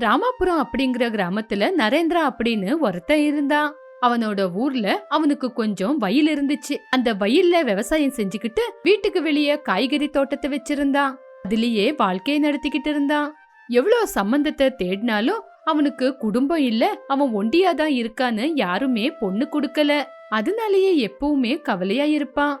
ராமாபுரம் அப்படிங்கிற கிராமத்துல நரேந்திரா அப்படின்னு ஒருத்தன் இருந்தான். அவனோட ஊர்ல அவனுக்கு கொஞ்சம் வயல் இருந்துச்சு. அந்த வயல்ல விவசாயம் செஞ்சுக்கிட்டு வீட்டுக்கு வெளியே காய்கறி தோட்டத்தை வச்சிருந்தான். அதுலயே வாழ்க்கையை நடத்திக்கிட்டு இருந்தான். எவ்வளவு சம்பந்தத்தை தேடினாலும் அவனுக்கு குடும்பம் இல்ல அவன் ஒண்டியா தான் இருக்கான்னு யாருமே பொண்ணு கொடுக்கல. அதனாலயே எப்பவுமே கவலையா இருப்பான்.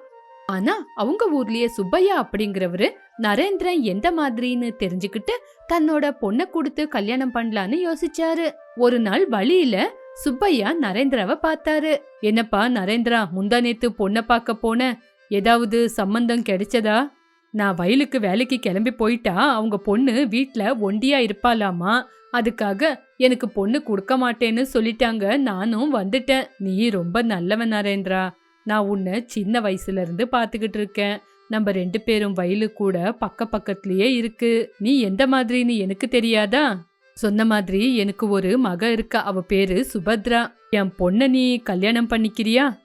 ஆனா அவங்க ஊர்லயே சுப்பையா அப்படிங்கிறவரு நரேந்திரன் எந்த மாதிரின்னு தெரிஞ்சுக்கிட்டு தன்னோட பொண்ணை கொடுத்து கல்யாணம் பண்ணலான்னு யோசிச்சாரு. ஒரு நாள் வழியில சுப்பையா நரேந்திராவை பார்த்தாரு. என்னப்பா நரேந்திரா முந்தா நேத்து பொண்ணை பார்க்க போன. ஏதாவது சம்பந்தம் கிடைச்சதா? நான் வயலுக்கு வேலைக்கு கிளம்பி போயிட்டா அவங்க பொண்ணு வீட்டில் ஒண்டியா இருப்பாளாமா? அதுக்காக எனக்கு பொண்ணு கொடுக்க மாட்டேன்னு சொல்லிட்டாங்க. நானும் வந்துட்டேன். நீ ரொம்ப நல்லவன் நரேந்திரா. நான் உன்னை சின்ன வயசுலேருந்து பார்த்துக்கிட்டு இருக்கேன். நம்ம ரெண்டு பேரும் வயலு கூட பக்க பக்கத்துலயே இருக்கு. நீ எந்த மாதிரின்னு எனக்கு தெரியாதா? சொன்ன மாதிரி எனக்கு ஒரு மக இருக்கா. அவ பேரு சுபத்ரா. என் பொண்ண நீ கல்யாணம் பண்ணிக்கிறியா?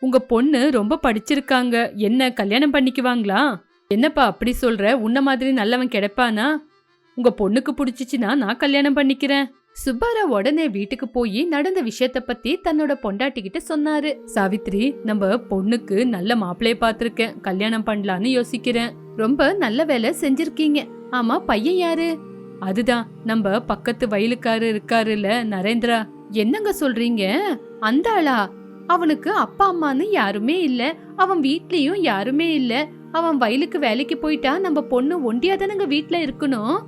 உங்க பொண்ணு ரொம்ப படிச்சிருக்காங்க. என்ன கல்யாணம் பண்ணிக்குவாங்களா? என்னப்பா அப்படி சொல்ற? உன்ன மாதிரி நல்லவன் கிடைப்பானா? உங்க பொண்ணுக்கு பிடிச்சிச்சின்னா நான் கல்யாணம் பண்ணிக்கிறேன். சுப்பாரா உடனே வீட்டுக்கு போய் நடந்த விஷயத்த பத்தி தன்னோட பொண்டாட்டிக்கிட்ட சொன்னாரு. சாவித்ரி நம்ம பொண்ணுக்கு நல்ல மாப்பிள்ளைய பார்த்திருக்கேன் கல்யாணம் பண்ணலான்னு யோசிக்கிறேன். ரொம்ப நல்ல வேலை செஞ்சிருக்கீங்க. ஆமா பையன் யாரு? அதுதான் நம்ம பக்கத்து வயலுக்காரு இருக்காருல்ல நரேந்திரா. என்னங்க சொல்றீங்க? அந்த ஆளா? அவனுக்கு அப்பா அம்மான்னு யாருமே இல்ல. அவன் வீட்லயும் யாருமே இல்ல. அவன் வயலுக்கு வேலைக்கு போயிட்டா நம்ம பொண்ணு ஒண்டியா தானங்க வீட்டுல இருக்கணும்?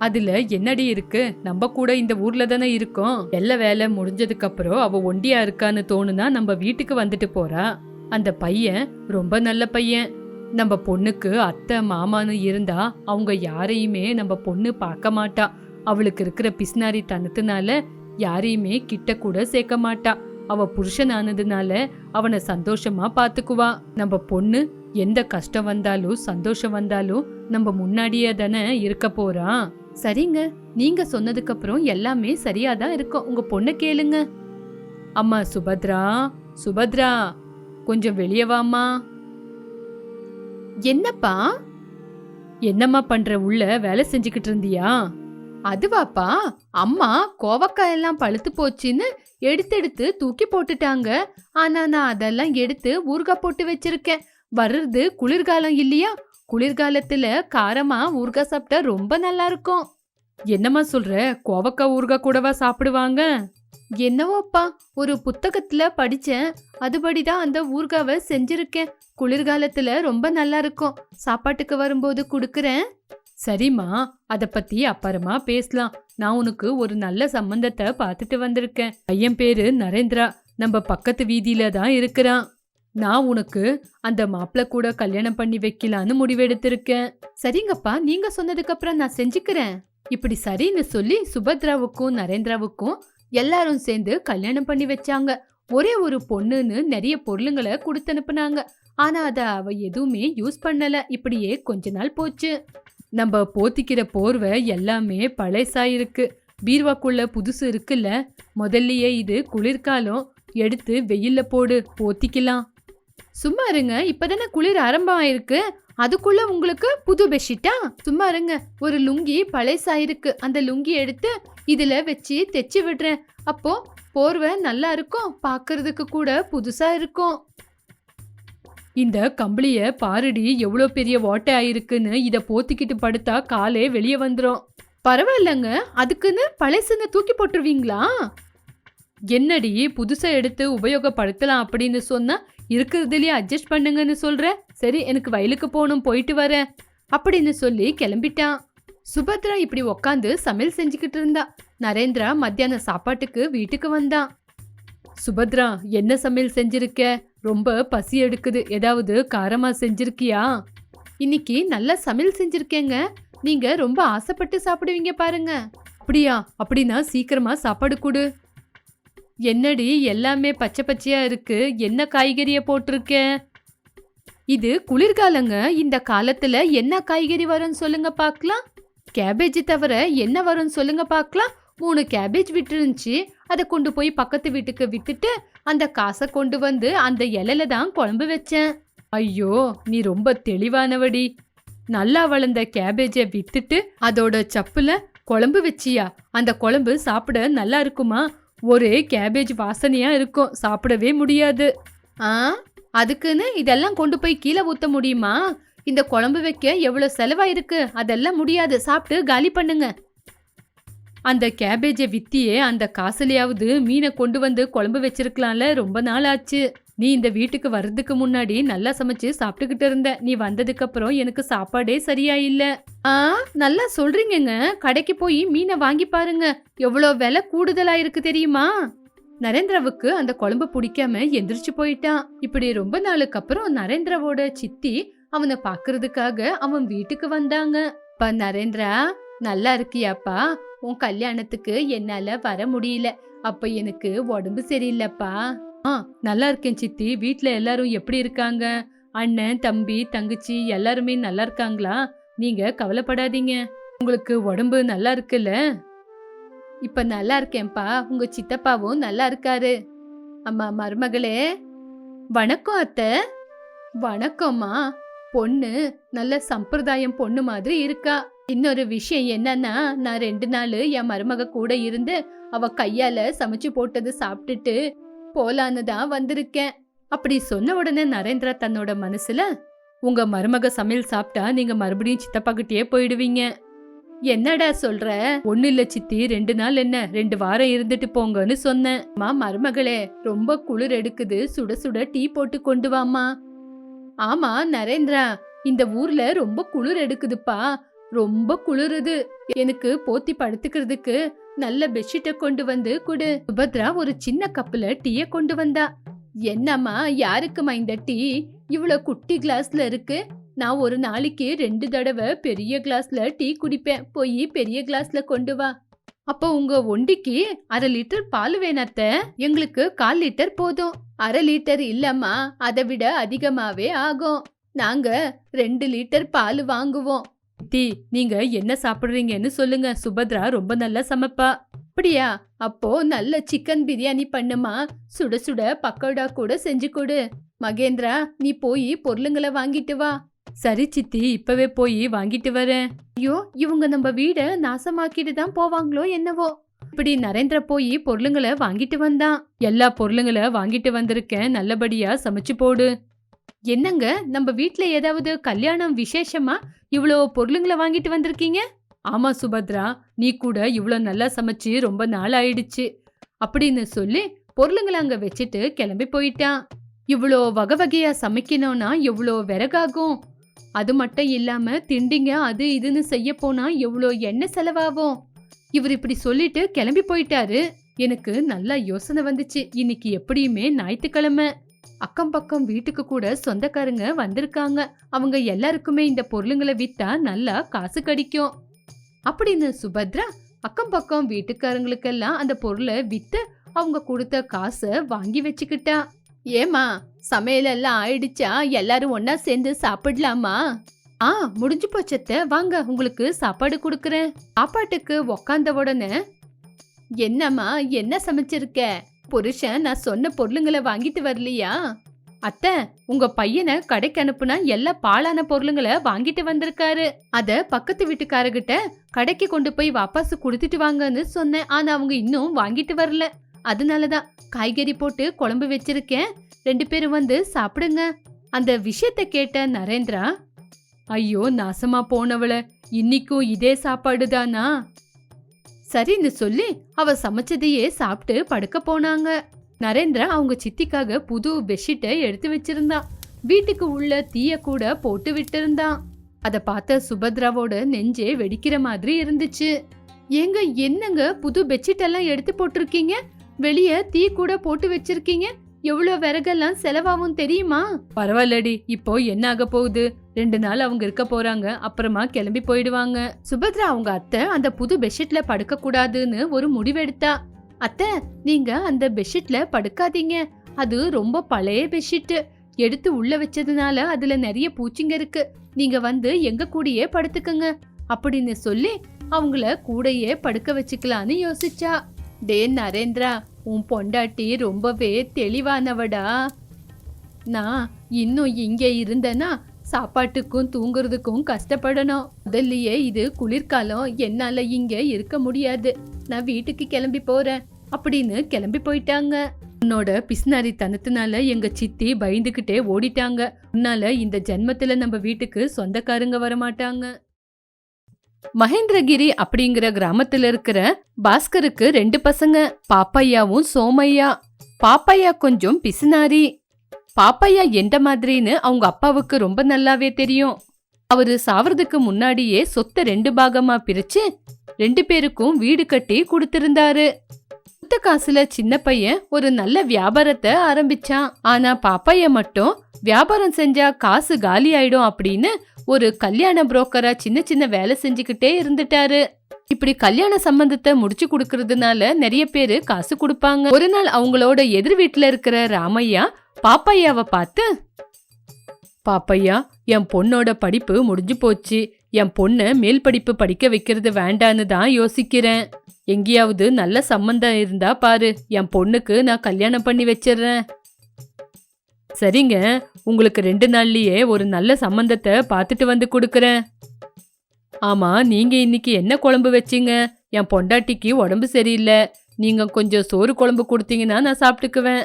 அதுல என்னடி இருக்கு? நம்ம கூட இந்த ஊர்ல தானே இருக்கோம். எல்லா வேலை முடிஞ்சதுக்கு அப்புறம் அவ ஒண்டியா இருக்கான்னு தோணுனா நம்ம வீட்டுக்கு வந்துட்டு போறா. அந்த பையன் ரொம்ப நல்ல பையன். நம்ம பொண்ணுக்கு அத்தை மாமான்னு இருந்தா அவங்க யாரையுமே நம்ம பொண்ணு பார்க்க மாட்டா. அவளுக்கு இருக்கிற பிஸ்னாரி தனத்துனால யாரையுமே கிட்ட கூட சேர்க்க மாட்டா. அவ புருஷன் ஆனதுனால அவனை சந்தோஷமா பாத்துக்குவா. நம்ம பொண்ணு எந்த கஷ்டம் வந்தாலும் சந்தோஷம் வந்தாலும் நம்ம முன்னாடியே தானே இருக்க போறான் சரிங்க நீங்க சொன்னதுக்கு அப்புறம் எல்லாமே சரியா தான் இருக்கும். உங்க பொண்ணை கேளுங்க. அம்மா சுபத்ரா சுபத்ரா கொஞ்சம் வெளியே என்னப்பா? என்னம்மா பண்ற? உள்ள வேலை செஞ்சுக்கிட்டு இருந்தியா? அதுவாப்பா அம்மா கோவக்காய் எல்லாம் பழுத்து போச்சுன்னு எடுத்தெடுத்து தூக்கி போட்டுட்டாங்க. ஆனா நான் அதெல்லாம் எடுத்து ஊறுகாய் போட்டு வச்சிருக்கேன். வர்றது குளிர்காலம் இல்லையா? குளிர்காலத்துல காரமா ஊறுகாய் சாப்பிட்டா ரொம்ப நல்லா இருக்கும். என்னம்மா சொல்ற? கோவக்காய் ஊறுகாய் கூடவா சாப்பிடுவாங்க? என்னவோப்பா ஒரு புத்தகத்துல படிச்சேன். அதுபடிதான் அந்த ஊர்காவை செஞ்சிருக்கேன். குளிர்காலத்துல ரொம்ப நல்லா இருக்கும். சாப்பாட்டுக்கு வரும்போது குடுக்கறேன். சரிம்மா அத பத்தி அப்புறமா பேசலாம். நான் உனக்கு ஒரு நல்ல சம்பந்தத்தை பார்த்துட்டு வந்திருக்கேன். பையன் பேரு நரேந்திரா. நம்ம பக்கத்து வீதியில தான் இருக்கிறான். நான் உனக்கு அந்த மாப்பிள்ள கூட கல்யாணம் பண்ணி வைக்கலான்னு முடிவெடுத்திருக்கேன். சரிங்கப்பா நீங்க சொன்னதுக்கு அப்புறம் நான் செஞ்சுக்கிறேன். இப்படி சரின்னு சொல்லி சுபத்ராவுக்கும் நரேந்திராவுக்கும் எல்லாரும் சேர்ந்து கல்யாணம் பண்ணி வச்சாங்க. ஒரே ஒரு பொண்ணுன்னு நிறைய பொருளுங்களை கொடுத்து அனுப்புனாங்க. ஆனா அத அவ எதுவுமே யூஸ் பண்ணல. இப்படியே கொஞ்ச நாள் போச்சு. நம்ம போத்திக்கிற போர்வை எல்லாமே பழசாயிருக்கு. பீர்வாக்குள்ள புதுசு இருக்குல்ல? முதல்லயே இது குளிர்காலம். எடுத்து வெயில்ல போடு போத்திக்கலாம். சும்மா இருங்க. இப்பதானே குளிர் ஆரம்பம் ஆயிருக்கு அதுக்குள்ள உங்களுக்கு புது பெட்ஷீட்டா? சும்மா இருங்க. ஒரு லுங்கி பழசாயிருக்கு. அந்த லுங்கி எடுத்து இதுல வச்சு தைச்சு விடுறேன். அப்போ போர்வை நல்லா இருக்கும். பாக்குறதுக்கு கூட புதுசா இருக்கும். இந்த கம்பளிய பாருடி எவ்வளோ பெரிய ஓட்டை ஆயிருக்குன்னு இதை போத்திக்கிட்டு படுத்தா காலே வெளியே வந்துடும் பரவாயில்லங்க. அதுக்குன்னு பழசுன்னு தூக்கி போட்டுருவீங்களா? என்னடி புதுசாக எடுத்து உபயோகப்படுத்தலாம் அப்படின்னு சொன்னா இருக்கிறதுலயே அட்ஜஸ்ட் பண்ணுங்கன்னு சொல்ற? சரி எனக்கு வயலுக்கு போகணும் போயிட்டு வரேன். அப்படின்னு சொல்லி கிளம்பிட்டான். சுபத்ரா இப்படி உக்காந்து சமையல் செஞ்சுக்கிட்டு இருந்தா. நரேந்திரா மத்தியான சாப்பாட்டுக்கு வீட்டுக்கு வந்தான். சுபத்ரா என்ன சமையல் செஞ்சிருக்க? ரொம்ப பசி எடுக்குது. ஏதாவது காரமா செஞ்சிருக்கியா? இன்னைக்கு நல்ல சமையல் செஞ்சிருக்கேங்க. நீங்க ரொம்ப ஆசைப்பட்டு சாப்பிடுவீங்க பாருங்க. அப்படியா? அப்படின்னா சீக்கிரமா சாப்பாடு கொடு. என்னடி எல்லாமே பச்சை பச்சையா இருக்கு? என்ன காய்கறிய போட்டிருக்க? இது குளிர்காலங்க. இந்த காலத்துல என்ன காய்கறி வரும்னு சொல்லுங்க பார்க்கலாம் கேபேஜ் தவிர என்ன வரும்னு சொல்லுங்க பார்க்கலாம் மூணு கேபேஜ் விட்டுருந்துச்சு. அதை கொண்டு போய் பக்கத்து வீட்டுக்கு வித்துட்டு அந்த காசை கொண்டு வந்து அந்த இலையில தான் குழம்பு வச்சேன். ஐயோ நீ ரொம்ப தெளிவானவடி. நல்லா வளர்ந்த கேபேஜை வித்துட்டு அதோட சப்புல குழம்பு வச்சியா? அந்த குழம்பு சாப்பிட நல்லா இருக்குமா? ஒரே கேபேஜ் வாசனையா இருக்கும். சாப்பிடவே முடியாது. ஆ? அதுக்குன்னு இதெல்லாம் கொண்டு போய் கீழே ஊத்த முடியுமா? இந்த குழம்பு வைக்க எவ்வளோ செலவாயிருக்கு? அதெல்லாம் முடியாது. சாப்பிட்டு காலி பண்ணுங்க. அந்த கேபேஜை வித்தியே அந்த காசுலையாவது மீனை கொண்டு வந்து குழம்பு வச்சிருக்கலாம்ல. ரொம்ப நாள் ஆச்சு நீ இந்த வீட்டுக்கு வர்றதுக்கு முன்னாடி நல்லா சமைச்சு சாப்பிட்டுக்கிட்டு இருந்த. நீ வந்ததுக்கு அப்புறம் எனக்கு சாப்பாடே சரியா இல்ல ஆ நல்லா சொல்றீங்கங்க. கடைக்கு போய் மீனை வாங்கி பாருங்க. எவ்வளோ விலை கூடுதலா இருக்கு தெரியுமா? நரேந்திராவுக்கு அந்த குழம்பு பிடிக்காம எந்திரிச்சு போயிட்டான். இப்படி ரொம்ப நாளுக்கு அப்புறம் நரேந்திராவோட சித்தி அவனை பாக்குறதுக்காக அவன் வீட்டுக்கு வந்தாங்க. பா நரேந்திரா நல்லா இருக்கியாப்பா? உன் கல்யாணத்துக்கு என்னால வர முடியல. அப்ப எனக்கு உடம்பு சரியில்லைப்பா. ஆ நல்லா இருக்கேன் சித்தி. வீட்டில் எல்லாரும் எப்படி இருக்காங்க? அண்ணன் தம்பி தங்கச்சி எல்லாருமே நல்லா இருக்காங்களா? நீங்க கவலைப்படாதீங்க. உங்களுக்கு உடம்பு நல்லா இருக்குல்ல? இப்ப நல்லா இருக்கேன்ப்பா. உங்க சித்தப்பாவும் நல்லா இருக்காரு. அம்மா மருமகளே. வணக்கம் அத்தை. வணக்கம்மா. பொண்ணு நல்ல சம்பிரதாயம் பொண்ணு மாதிரி இருக்கா. இன்னொரு விஷயம் என்னன்னா நான் ரெண்டு நாள் என் மருமக கூட இருந்து அவ கையால சமைச்சு போட்டது சாப்பிட்டுட்டு போலான்னு தான் வந்திருக்கேன். அப்படி சொன்ன உடனே நரேந்திரா தன்னோட மனசுல உங்க மருமக சமையல் சாப்பிட்டா நீங்க மறுபடியும் சித்தப்பா கிட்டயே போயிடுவீங்க. என்னடா சொல்ற? ஒண்ணு இல்ல சித்தி ரெண்டு நாள் என்ன? ரெண்டு வாரம் இருந்துட்டு போங்கன்னு சொன்னேன். மா மருமகளே ரொம்ப குளிர் எடுக்குது. சுட சுட டீ போட்டு கொண்டு வாமா ஆமா நரேந்திரா இந்த ஊர்ல ரொம்ப குளிர் எடுக்குதுப்பா. ரொம்ப குளிருது. எனக்கு போத்தி படுத்துக்கிறதுக்கு நல்ல பெட்ஷீட்டை கொண்டு வந்து குடு. சுபத்ரா ஒரு சின்ன கப்புல டீய கொண்டு வந்தா. என்னம்மா யாருக்குமா இந்த டீ இவ்வளவு குட்டி கிளாஸ்ல இருக்கு. நான் ஒரு நாளைக்கு ரெண்டு தடவை பெரிய கிளாஸ்ல டீ குடிப்பேன். போய் பெரிய கிளாஸ்ல கொண்டு வா. அப்போ உங்க ஒண்டிக்கு அரை லிட்டர் பால் வேணாத்த எங்களுக்கு கால் லிட்டர் போதும். அரை லிட்டர் இல்லம்மா அதை விட அதிகமாவே ஆகும். நாங்க ரெண்டு லிட்டர் பால் வாங்குவோம். டி நீங்க என்ன சாப்பிடுறீங்கன்னு சொல்லுங்க. சுபத்ரா ரொம்ப நல்லா சமைப்பா. அப்படியா? அப்போ நல்ல சிக்கன் பிரியாணி பண்ணுமா? சுட சுட பக்கோடா கூட செஞ்சு கொடு. மகேந்திரா நீ போய் பொருளுங்களை வாங்கிட்டு வா. சரி சித்தி இப்பவே போய் வாங்கிட்டு வரேன். ஐயோ இவங்க நம்ம வீட நாசமாக்கிட்டு தான் போவாங்களோ என்னவோ. இப்படி நரேந்திர போய் பொருளுங்களை வாங்கிட்டு வந்தான். எல்லா பொருளுங்களை வாங்கிட்டு வந்திருக்கேன். நல்லபடியா சமைச்சு போடு. என்னங்க? நம்ம வீட்ல ஏதாவது கல்யாணம் விசேஷமா இவ்வளோ பொருளுங்களை வாங்கிட்டு வந்திருக்கீங்க? ஆமா சுபத்ரா நீ கூட இவ்வளோ நல்லா சமைச்சு ரொம்ப நாள் ஆயிடுச்சு. அப்படின்னு சொல்லி பொருளுங்களை அங்க வச்சுட்டு கிளம்பி போயிட்டான். இவ்வளோ வகை வகையா சமைக்கணும்னா எவ்வளோ விறகாகும்? அது மட்டும் இல்லாம திண்டிங்க அது இதுன்னு செய்ய போனா எவ்வளோ எண்ணெய் செலவாகும்? இவர் இப்படி சொல்லிட்டு கிளம்பி போயிட்டாரு. எனக்கு நல்லா யோசனை வந்துச்சு. இன்னைக்கு எப்படியுமே ஞாயிற்றுக்கிழமை. அக்கம் பக்கம் வீட்டுக்கு கூட சொந்தக்காரங்க வந்திருக்காங்க. அவங்க எல்லாருக்குமே இந்த பொருளுங்களை வித்தா நல்லா காசு கிடைக்கும். அப்படின்னு சுபத்ரா அக்கம் பக்கம் வீட்டுக்காரங்களுக்கெல்லாம் அந்த பொருளை வித்து அவங்க கொடுத்த காசை வாங்கி வச்சுக்கிட்டா. ஏமா சமையல் எல்லாம் ஆயிடுச்சா? எல்லாரும் ஒன்னா சேர்ந்து சாப்பிடலாமா? ஆ முடிஞ்சு போச்சத்த வாங்க உங்களுக்கு சாப்பாடு கொடுக்கறேன். சாப்பாட்டுக்கு உக்காந்த உடனே என்னம்மா என்ன சமைச்சிருக்க? புருஷன் நான் சொன்ன பொருளுங்களை வாங்கிட்டு வரலையா? அத்த உங்க பையனை கடைக்கு அனுப்புனா எல்லா பாலான பொருளுங்களை வாங்கிட்டு வந்திருக்காரு. அத பக்கத்து வீட்டுக்காரகிட்ட கடைக்கு கொண்டு போய் வாபஸ் கொடுத்துட்டு வாங்கன்னு சொன்னேன். ஆனா அவங்க இன்னும் வாங்கிட்டு வரல. அதனாலதான் காய்கறி போட்டு குழம்பு வச்சிருக்கேன். ரெண்டு பேரும் வந்து சாப்பிடுங்க. அந்த விஷயத்த கேட்ட நரேந்திரா ஐயோ நாசமா போனவள இன்னிக்கும் இதே சாப்பாடு தானா சரின்னு சொல்லி அவ சமைச்சதையே சாப்பிட்டு படுக்க போனாங்க. நரேந்திரா அவங்க சித்திக்காக புது பெட்ஷீட்டை எடுத்து வச்சிருந்தான் வீட்டுக்கு உள்ள தீய கூட போட்டு விட்டிருந்தான். அதை பார்த்த சுபத்ராவோட நெஞ்சே வெடிக்கிற மாதிரி இருந்துச்சு. ஏங்க என்னங்க புது பெட்ஷீட் எல்லாம் எடுத்து போட்டிருக்கீங்க? வெளிய தீ கூட போட்டு வச்சிருக்கீங்க? எவ்வளவு விறகெல்லாம் செலவாகும் தெரியுமா? பரவாயில்லடி இப்போ என்ன ஆக போகுது? ரெண்டு நாள் அவங்க இருக்க போறாங்க. அப்புறமா கிளம்பி போயிடுவாங்க. சுபத்ரா அவங்க அத்தை அந்த புது பெட்ஷீட்ல படுக்க கூடாதுன்னு ஒரு முடிவெடுத்தா. அத்தை நீங்க அந்த பெட்ஷீட்ல படுக்காதீங்க. அது ரொம்ப பழைய பெட்ஷீட்டு எடுத்து உள்ள வச்சதுனால அதுல நிறைய பூச்சிங்க இருக்கு. நீங்க வந்து எங்க கூடயே படுத்துக்கங்க. அப்படின்னு சொல்லி அவங்கள கூடயே படுக்க வச்சுக்கலான்னு யோசிச்சா. டே நரேந்திரா உன் பொண்டாட்டி ரொம்பவே தெளிவானவடா. நான் இன்னும் இங்கே இருந்தேன்னா சாப்பாட்டுக்கும் தூங்குறதுக்கும் கஷ்டப்படணும். முதல்லயே இது குளிர்காலம். என்னால இங்க இருக்க முடியாது. நான் வீட்டுக்கு கிளம்பி போறேன். அப்படின்னு கிளம்பி போயிட்டாங்க. உன்னோட பிஸ்னாரி தனத்தினால எங்க சித்தி பயந்துகிட்டே ஓடிட்டாங்க. உன்னால இந்த ஜென்மத்துல நம்ம வீட்டுக்கு சொந்தக்காரங்க வரமாட்டாங்க. மகேந்திரகிரி அப்படிங்கிற கிராமத்துல இருக்கிற பாஸ்கருக்கு ரெண்டு பசங்க. பாப்பையாவும் சோமையா. பாப்பையா கொஞ்சம் பிசுனாரி. பாப்பையா எந்த மாதிரின்னு அவங்க அப்பாவுக்கு ரொம்ப நல்லாவே தெரியும். அவரு சாவறதுக்கு முன்னாடியே சொத்தை ரெண்டு பாகமா பிரிச்சு ரெண்டு பேருக்கும் வீடு கட்டி கொடுத்திருந்தாரு. சொத்த காசுல சின்ன பையன் ஒரு நல்ல வியாபாரத்தை ஆரம்பிச்சான். ஆனா பாப்பைய மட்டும் வியாபாரம் செஞ்சா காசு காலி ஆயிடும் அப்படின்னு ஒரு கல்யாண புரோக்கரா சின்ன சின்ன வேலை செஞ்சுக்கிட்டே இருந்துட்டாரு. இப்படி கல்யாண சம்பந்தத்தை முடிச்சு கொடுக்கறதுனால நிறைய பேரு காசு கொடுப்பாங்க. ஒரு நாள் அவங்களோட எதிர் வீட்டுல இருக்கிற ராமையா பாப்பையாவை பார்த்து பாப்பையா என் பொண்ணோட படிப்பு முடிஞ்சு போச்சு. என் பொண்ணை மேல் படிப்பு படிக்க வைக்கிறது வேண்டான்னு தான் யோசிக்கிறேன். எங்கேயாவது நல்ல சம்பந்தம் இருந்தா பாரு. என் பொண்ணுக்கு நான் கல்யாணம் பண்ணி வச்சிடுறேன். சரிங்க. உங்களுக்கு ரெண்டு நாள்லயே ஒரு நல்ல சம்பந்தத்தை பார்த்துட்டு வந்து கொடுக்கறேன். ஆமா நீங்க இன்னைக்கு என்ன குழம்பு வச்சீங்க? என் பொண்டாட்டிக்கு உடம்பு சரியில்லை. நீங்க கொஞ்சம் சோறு குழம்பு கொடுத்தீங்கன்னா நான் சாப்பிட்டுக்குவேன்.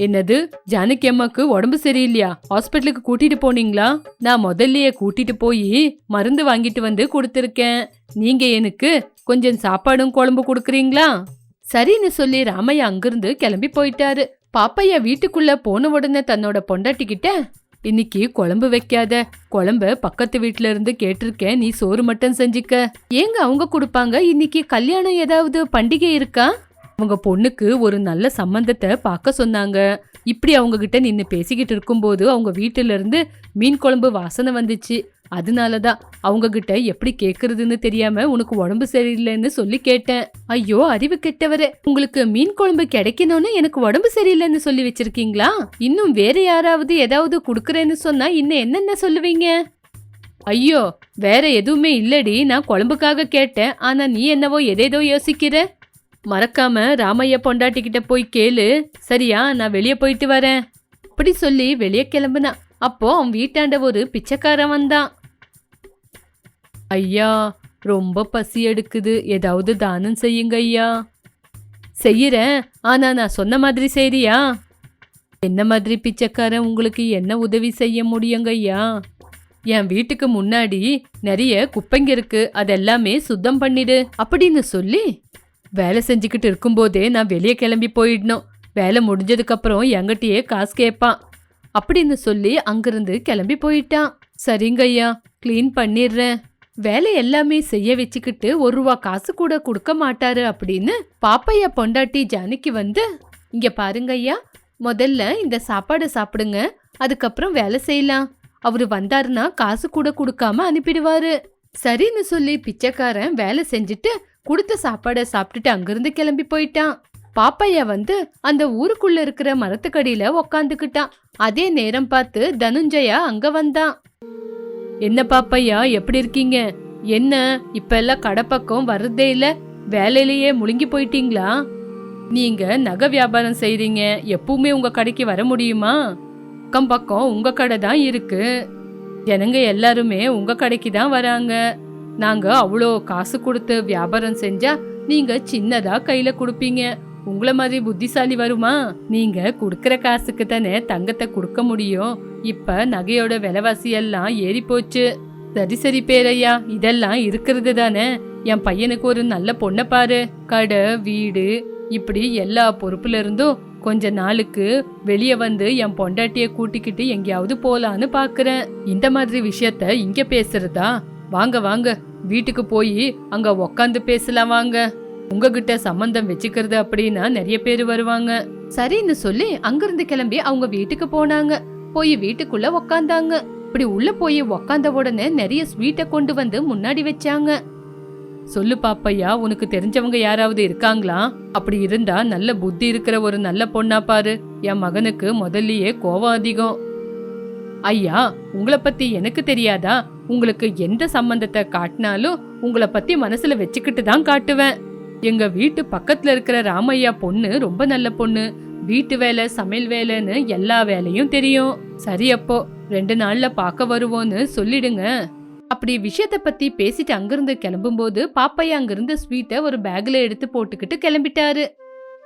என்னது? ஜானகி அம்மாக்கு உடம்பு சரியில்லையா? ஹாஸ்பிட்டலுக்கு கூட்டிட்டு போனீங்களா? நான் முதல்லயே கூட்டிட்டு போய் மருந்து வாங்கிட்டு வந்து கொடுத்துருக்கேன். நீங்க எனக்கு கொஞ்சம் சாப்பாடும் குழம்பு கொடுக்குறீங்களா? சரின்னு சொல்லி ராமையா அங்கிருந்து கிளம்பி போயிட்டாரு. பாப்பையா வீட்டுக்குள்ள போன உடனே தன்னோட பொண்டாட்டிக்கிட்ட இன்னைக்கு குழம்பு வைக்காத. குழம்ப பக்கத்து வீட்ல இருந்து கேட்டிருக்கேன். நீ சோறு மட்டும் செஞ்சுக்க. ஏங்க அவங்க கொடுப்பாங்க? இன்னைக்கு கல்யாணம் ஏதாவது பண்டிகை இருக்கா? அவங்க பொண்ணுக்கு ஒரு நல்ல சம்பந்தத்தை பார்க்க சொன்னாங்க. இப்படி அவங்க கிட்ட நின்று பேசிக்கிட்டு இருக்கும்போது அவங்க வீட்டுல இருந்து மீன் குழம்பு வாசனை வந்துச்சு. அதனால தான் அவங்க கிட்ட எப்படி கேட்கறதுன்னு தெரியாம உனக்கு உடம்பு சரியில்லைன்னு சொல்லி கேட்டேன். ஐயோ அறிவு கெட்டவரே உங்களுக்கு மீன் குழம்பு கிடைக்கணும்னு எனக்கு உடம்பு சரியில்லைன்னு சொல்லி வச்சிருக்கீங்களா? இன்னும் வேற யாராவது ஏதாவது குடுக்கறேன்னு சொன்னா இன்னும் என்னென்ன சொல்லுவீங்க? ஐயோ வேற எதுவுமே இல்லடி நான் குழம்புக்காக கேட்டேன். ஆனா நீ என்னவோ எதேதோ யோசிக்கிற? மறக்காம ராமையா பொண்டாட்டிக்கிட்ட போய் கேளு. சரியா நான் வெளியே போயிட்டு வரேன். அப்படி சொல்லி வெளியே கிளம்புனான் அப்போ அவன் வீட்டாண்ட ஒரு பிச்சைக்காரன் வந்தான். ஐயா ரொம்ப பசி எடுக்குது. ஏதாவது தானம் செய்யுங்க ஐயா. செய்யறேன் ஆனா நான் சொன்ன மாதிரி செய்றியா? என்ன மாதிரி பிச்சைக்காரன் உங்களுக்கு என்ன உதவி செய்ய முடியுங்க ஐயா? என் வீட்டுக்கு முன்னாடி நிறைய குப்பைங்க இருக்கு. அதெல்லாமே சுத்தம் பண்ணிடு. அப்படின்னு சொல்லி வேலை செஞ்சுக்கிட்டு இருக்கும்போதே நான் வெளியே கிளம்பி போயிடணும். வேலை முடிஞ்சதுக்கப்புறம் எங்கிட்டயே என்கிட்டயே காசு கேட்பான். அப்படின்னு சொல்லி அங்கிருந்து கிளம்பி போயிட்டான். சரிங்க ஐயா க்ளீன் பண்ணிடுறேன். வேலை எல்லாமே செய்ய வச்சுக்கிட்டு ஒரு ரூபா காசு கூட கொடுக்க மாட்டாரு அப்படின்னு பாப்பையா பொண்டாட்டி ஜானகி வந்து இங்க பாருங்க ஐயா முதல்ல இந்த சாப்பாடை சாப்பிடுங்க அதுக்கப்புறம் வேலை செய்யலாம். அவரு வந்தாருன்னா காசு கூட கொடுக்காம அனுப்பிடுவாரு. சரின்னு சொல்லி பிச்சைக்காரன் வேலை செஞ்சுட்டு கொடுத்த சாப்பாடை சாப்பிட்டுட்டு அங்கிருந்து கிளம்பி போயிட்டான். பாப்பையா வந்து அந்த ஊருக்குள்ள இருக்கிற மரத்துக்கடியில உக்காந்துக்கிட்டான். அதே நேரம் பார்த்து தனுஞ்சயா அங்க வந்தான். என்ன பாப்பையா எப்படி இருக்கீங்க? என்ன இப்ப எல்லாம் கடை பக்கம் வர்றதே இல்ல? வேலையிலேயே முழுங்கி போயிட்டீங்களா? நீங்க நகை வியாபாரம் செய்றீங்க. எப்பவுமே உங்க கடைக்கு வர முடியுமா? அக்கம் பக்கம் உங்க கடை தான் இருக்கு. ஜனங்க எல்லாருமே உங்க கடைக்கு தான் வராங்க. நாங்க அவ்வளோ காசு கொடுத்து வியாபாரம் செஞ்சா நீங்க சின்னதா கையில கொடுப்பீங்க. உங்களை மாதிரி புத்திசாலி வருமா? நீங்க கொடுக்கற காசுக்கு தானே தங்கத்தை கொடுக்க முடியும். இப்ப நகையோட விலைவாசி எல்லாம் ஏறி போச்சு. சரி சரி பேரையா இதெல்லாம் இருக்கிறது தானே. என் பையனுக்கு ஒரு நல்ல பொண்ணை பாரு. கடை வீடு இப்படி எல்லா பொறுப்புல இருந்தும் கொஞ்ச நாளுக்கு வெளியே வந்து என் பொண்டாட்டிய கூட்டிக்கிட்டு எங்கேயாவது போலான்னு பாக்குறேன். இந்த மாதிரி விஷயத்த இங்க பேசுறதா? வாங்க வாங்க. வீட்டுக்கு போய் அங்க உக்காந்து பேசலாம் வாங்க. உங்ககிட்ட சம்பந்தம் வச்சுக்கிறது அப்படின்னா நிறைய பேர் வருவாங்க. சரின்னு சொல்லி அங்கிருந்து கிளம்பி அவங்க வீட்டுக்கு போனாங்க. போய் வீட்டுக்குள்ள உக்காந்தாங்க. இப்படி உள்ள போய் உக்காந்த உடனே நிறைய ஸ்வீட்டை கொண்டு வந்து முன்னாடி வச்சாங்க. சொல்லு பாப்பையா உனக்கு தெரிஞ்சவங்க யாராவது இருக்காங்களா? அப்படி இருந்தா நல்ல புத்தி இருக்கிற ஒரு நல்ல பொண்ணா பாரு. என் மகனுக்கு முதல்லயே கோவம் அதிகம். ஐயா உங்களை பத்தி எனக்கு தெரியாதா? உங்களுக்கு எந்த சம்பந்தத்தை காட்டினாலும் உங்களை பத்தி மனசுல வச்சுக்கிட்டு தான் காட்டுவேன். எங்க வீட்டு பக்கத்துல இருக்கிற ராமையா பொண்ணு ரொம்ப நல்ல பொண்ணு. வீட்டு வேலை சமையல் வேலைன்னு எல்லா வேலையும் தெரியும். சரி அப்போ ரெண்டு நாள்ல பார்க்க வருவோன்னு சொல்லிடுங்க. அப்படி விஷயத்த பத்தி பேசிட்டு அங்கிருந்து கிளம்பும்போது பாப்பையா அங்கிருந்து ஸ்வீட்டை ஒரு பேக்ல எடுத்து போட்டுக்கிட்டு கிளம்பிட்டாரு.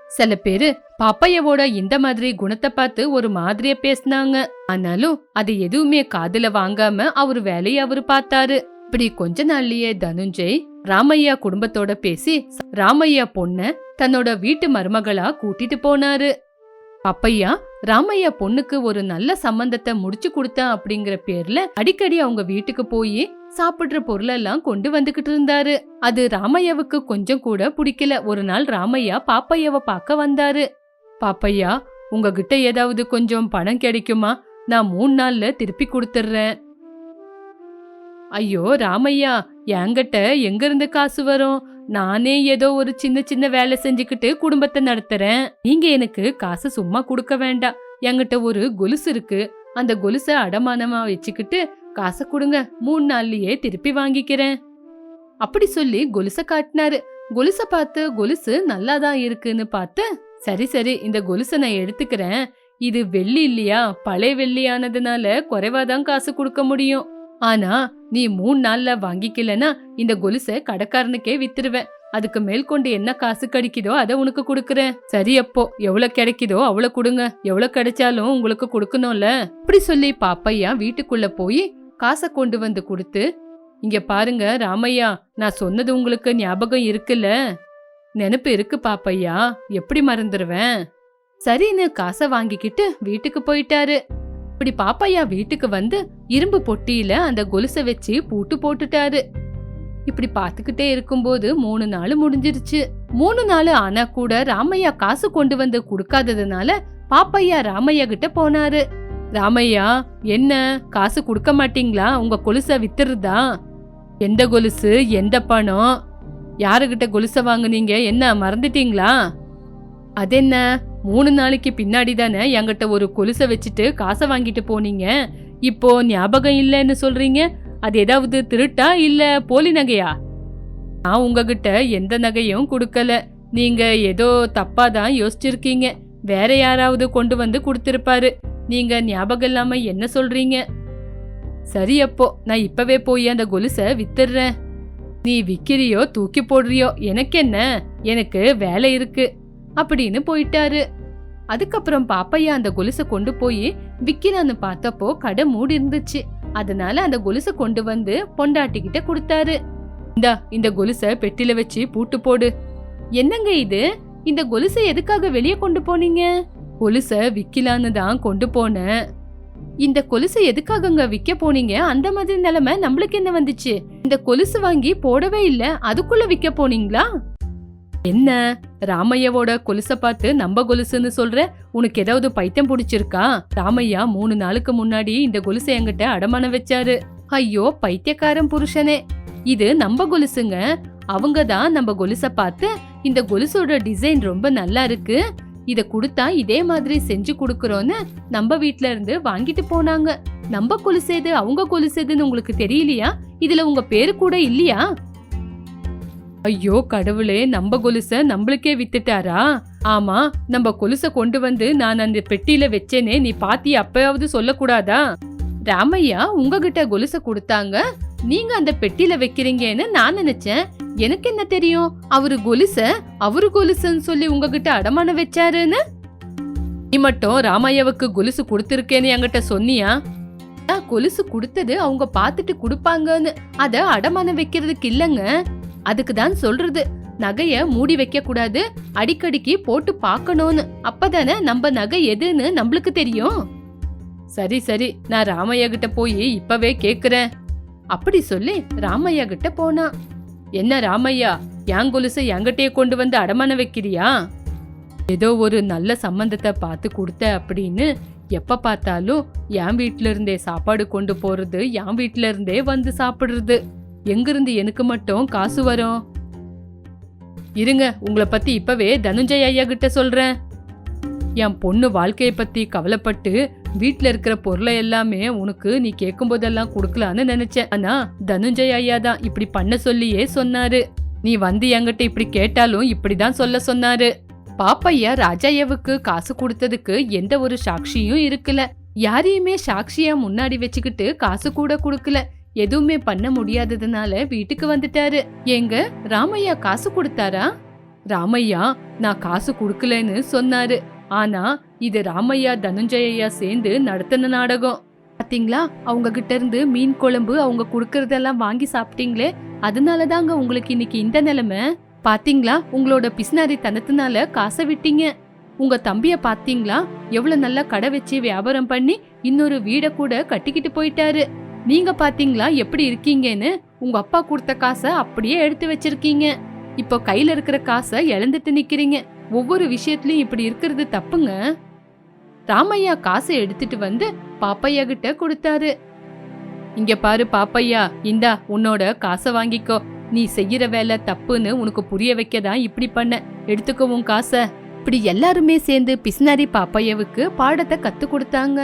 சில பேரு பாப்பையாவோட இந்த மாதிரி குணத்தை பார்த்து ஒரு மாதிரிய பேசினாங்க. ஆனாலும் அது எதுவுமே காதுல வாங்காம அவர் வேலையை அவரு பார்த்தாரு. இப்படி கொஞ்ச நாள்லயே தனுஞ்சய் ராமையா குடும்பத்தோட பேசி ராமையா பொண்ண தன்னோட வீட்டு மருமகளா கூட்டிட்டு போனாரு. பப்பையா ராமையா பொண்ணுக்கு ஒரு நல்ல சம்பந்தத்தை முடிச்சு கொடுத்தேன் அப்படிங்கிற பேர்ல அடிக்கடி அவங்க வீட்டுக்கு போய் சாப்பிடுற பொருளெல்லாம் கொண்டு வந்துகிட்டு இருந்தாரு. அது ராமையாவுக்கு கொஞ்சம் கூட பிடிக்கல. ஒரு நாள் ராமையா பாப்பையாவை பார்க்க வந்தாரு. பாப்பையா உங்ககிட்ட ஏதாவது கொஞ்சம் பணம் கிடைக்குமா? நான் மூணு நாள்ல திருப்பி கொடுத்துட்றேன். ஐயோ ராமையா என்கிட்ட எங்க இருந்து காசு வரும்? நானே ஏதோ ஒரு சின்ன சின்ன வேலை செஞ்சுக்கிட்டு குடும்பத்தை நடத்துறேன். நீங்க எனக்கு காசு சும்மா கொடுக்க வேண்டாம். என்கிட்ட ஒரு கொலுசு இருக்கு. அந்த கொலுசை அடமானமா வச்சுக்கிட்டு காசை கொடுங்க மூணு நாள்லயே திருப்பி வாங்கிக்கிறேன். அப்படி சொல்லி கொலுச காட்டினாரு. கொலுச பார்த்து கொலுசு நல்லாதான் இருக்குன்னு பார்த்து சரி சரி இந்த கொலுசை நான் எடுத்துக்கிறேன். இது வெள்ளி இல்லையா? பழைய வெள்ளியானதுனால குறைவாதான் காசு கொடுக்க முடியும். ஆனா நீ மூணு நாள்ல வாங்கிக்கலனா இந்த கொலுசை கடைக்காரனுக்கே வித்துருவேன். அதுக்கு மேல் கொண்டு என்ன காசு கிடைக்குதோ அதை உனக்கு கொடுக்குறேன். சரி அப்போ எவ்வளவு கிடைக்குதோ அவ்வளவு கொடுங்க. எவ்வளவு கிடைச்சாலும் உங்களுக்கு கொடுக்கணும்ல. அப்படி சொல்லி பாப்பையா வீட்டுக்குள்ள போய் காசை கொண்டு வந்து கொடுத்து இங்க பாருங்க ராமையா நான் சொன்னது உங்களுக்கு ஞாபகம் இருக்குல்ல? நினைப்பு இருக்கு பாப்பையா எப்படி மறந்துடுவேன் சரின்னு காசை வாங்கிக்கிட்டு வீட்டுக்கு போயிட்டாரு. இப்படி பாப்பையா வீட்டுக்கு வந்து இரும்பு பொட்டியில அந்த கொலுசை வச்சு பூட்டு போட்டுட்டாரு. இப்படி பார்த்துக்கிட்டே இருக்கும்போது மூணு நாள் முடிஞ்சிருச்சு. மூணு நாள் ஆனா கூட ராமையா காசு கொண்டு வந்து கொடுக்காததுனால பாப்பையா ராமையா கிட்ட போனாரு. ராமையா என்ன? காசு கொடுக்க மாட்டீங்களா? உங்க கொலுசை வித்துருதா எந்த கொலுசு? எந்த பணம்? யாருகிட்ட கொலுசை வாங்குனீங்க? என்ன மறந்துட்டீங்களா? அதென்ன? மூணு நாளைக்கு பின்னாடி தானே என்கிட்ட ஒரு கொலுசை வச்சுட்டு காசை வாங்கிட்டு போனீங்க? இப்போ ஞாபகம் இல்லைன்னு சொல்றீங்க? அது ஏதாவது திருட்டா இல்ல போலி நகையா? நான் உங்ககிட்ட எந்த நகையும் கொடுக்கல. நீங்க ஏதோ தப்பா தான் யோசிச்சிருக்கீங்க. வேற யாராவது கொண்டு வந்து கொடுத்திருப்பாரு. நீங்க ஞாபகம் இல்லாம என்ன சொல்றீங்க? சரி அப்போ நான் இப்பவே போய் அந்த கொலுசை வித்துடுறேன் நீ விக்கிறியோ தூக்கி போடுறியோ எனக்கு என்ன? எனக்கு வேலை இருக்கு. அப்படின்னு போயிட்டாரு. அதுக்கப்புறம் பாப்பையா அந்த கொலுசை கொண்டு போய் விக்கிறான்னு பார்த்தப்போ கடை மூடி இருந்துச்சு. அதனால அந்த கொலுசை கொண்டு வந்து பொண்டாட்டிக்கிட்ட கொடுத்தாரு. இந்தா இந்த கொலுசை பெட்டில வச்சு பூட்டு போடு. என்னங்க இது? இந்த கொலுசை எதுக்காக வெளியே கொண்டு போனீங்க? கொலுசை விக்கலான்னு தான் கொண்டு போனேன். இந்த கொலுசை எதுக்காகங்க விற்க போனீங்க? அந்த மாதிரி நிலைமை நம்மளுக்கு என்ன வந்துச்சு? இந்த கொலுசு வாங்கி போடவே இல்ல அதுக்குள்ள விற்க போனீங்களா? என்ன? ராமையாவோட கொலுசை பார்த்து நம்ம கொலுசுன்னு சொல்ற? உனக்கு ஏதாவது பைத்தியம் பிடிச்சிருக்கா? ராமையா மூணு நாளுக்கு முன்னாடி இந்த கொலுசை என்கிட்ட அடமானம் வச்சாரு. ஐயோ பைத்தியக்காரன் புருஷனே. இது நம்ம கொலுசுங்க. அவங்க தான் நம்ம கொலுசை பார்த்து இந்த கொலுசோட டிசைன் ரொம்ப நல்லா இருக்கு. இதை கொடுத்தா இதே மாதிரி செஞ்சு கொடுக்குறோன்னு நம்ம வீட்ல இருந்து வாங்கிட்டு போனாங்க. நம்ம கொலுசேது அவங்க கொலுசேதுன்னு உங்களுக்கு தெரியலையா? இதுல உங்க பேரு கூட இல்லையா? ஐயோ கடவுளே நம்ம கொலுச நம்மளுக்கே வித்துட்டாரா? ஆமா நம்ம கொலுச கொண்டு வந்து நான் அந்த பெட்டியில வச்சேனே நீ பாத்தி அப்பயாவது சொல்லக்கூடாதா? ராமையா உங்ககிட்ட கொலுச கொடுத்தாங்க. நீங்க அந்த பெட்டியில வைக்கிறீங்கன்னு நான் நினைச்சேன். எனக்கு என்ன தெரியும்? அவரு கொலுச அவரு கொலுசுன்னு சொல்லி உங்ககிட்ட அடமானம் வச்சாருன்னு? நீ மட்டும் ராமையாவுக்கு கொலுசு கொடுத்துருக்கேன்னு என்கிட்ட சொன்னியா? கொலுசு கொடுத்தது அவங்க பார்த்துட்டு கொடுப்பாங்கன்னு. அத அடமானம் வைக்கிறதுக்கு இல்லங்க. அதுக்கு தான் சொல்றது. நகைய மூடி வைக்க கூடாது அடிக்கடிக்கு போட்டு பார்க்கணும்னு. அப்பதானே நம்ம நகை எதுன்னு நம்மளுக்கு தெரியும். சரி சரி நான் ராமையா கிட்ட போய் இப்பவே கேக்குறேன். அப்படி சொல்லி ராமையா கிட்ட போனா. என்ன ராமையா என் கொலுசை என்கிட்டயே கொண்டு வந்து அடமானம் வைக்கிறியா? ஏதோ ஒரு நல்ல சம்பந்தத்தை பார்த்து கொடுத்த அப்படின்னு எப்ப பார்த்தாலும் என் வீட்டில இருந்தே சாப்பாடு கொண்டு போறது என் வீட்டில இருந்தே வந்து சாப்பிடுறது. எங்கிருந்து எனக்கு மட்டும் காசு வரும்? இருங்க உங்களை பத்தி இப்பவே தனுஞ்சய் ஐயா கிட்ட சொல்றேன். என் பொண்ணு வாழ்க்கையை பற்றி கவலைப்பட்டு வீட்டில் இருக்கிற பொருளை எல்லாமே உனக்கு நீ கேட்கும் போதெல்லாம் கொடுக்கலான்னு நினைச்சேன். ஆனா தனுஞ்சய் ஐயா தான் இப்படி பண்ண சொல்லியே சொன்னாரு. நீ வந்து என்கிட்ட இப்படி கேட்டாலும் இப்படிதான் சொல்ல சொன்னாரு. பாப்பையா ராஜாயாவுக்கு காசு கொடுத்ததுக்கு எந்த ஒரு சாட்சியும் இருக்கல. யாரையுமே சாட்சியா முன்னாடி வச்சுக்கிட்டு காசு கூட கொடுக்கல. எதுவுமே பண்ண முடியாததுனால வீட்டுக்கு வந்துட்டாரு. எங்க ராமையா காசு கொடுத்தாரா? ராமையா நான் காசு கொடுக்கலன்னு சொன்னாரு. ஆனா இது ராமையா தனுஞ்சயா சேர்ந்து நடத்தின நாடகம். பாத்தீங்களா? அவங்க கிட்ட இருந்து மீன் குழம்பு அவங்க குடுக்கறதெல்லாம் வாங்கி சாப்பிட்டீங்களே? அதனால தாங்க உங்களுக்கு இன்னைக்கு இந்த நிலைமை. பாத்தீங்களா? உங்களோட பிசினாரி தனத்தினால காசை விட்டீங்க. உங்க தம்பிய பாத்தீங்களா? எவ்வளவு நல்லா கடை வச்சு வியாபாரம் பண்ணி இன்னொரு வீட கூட கட்டிக்கிட்டு போயிட்டாரு. நீங்க பாத்தீங்களா? எப்படி இருக்கீங்கன்னு? உங்க அப்பா கொடுத்த காசை அப்படியே எடுத்து வச்சிருக்கீங்க. இப்போ கையில இருக்கிற காசை இழந்துட்டு நிக்கிறீங்க. ஒவ்வொரு விஷயத்திலயும் இப்படி இருக்கிறது தப்புங்க. ராமையா காசை எடுத்துட்டு வந்து பாப்பையா கிட்ட கொடுத்தாரு. இங்க பாரு பாப்பையா இந்தா உன்னோட காசை வாங்கிக்கோ. நீ செய்யற வேலை தப்புன்னு உனக்கு புரிய வைக்க தான் இப்படி பண்ண. எடுத்துக்கோ உன் காசை. இப்படி எல்லாருமே சேர்ந்து பிஸ்னாரி பாப்பையாவுக்கு பாடத்தை கத்து கொடுத்தாங்க.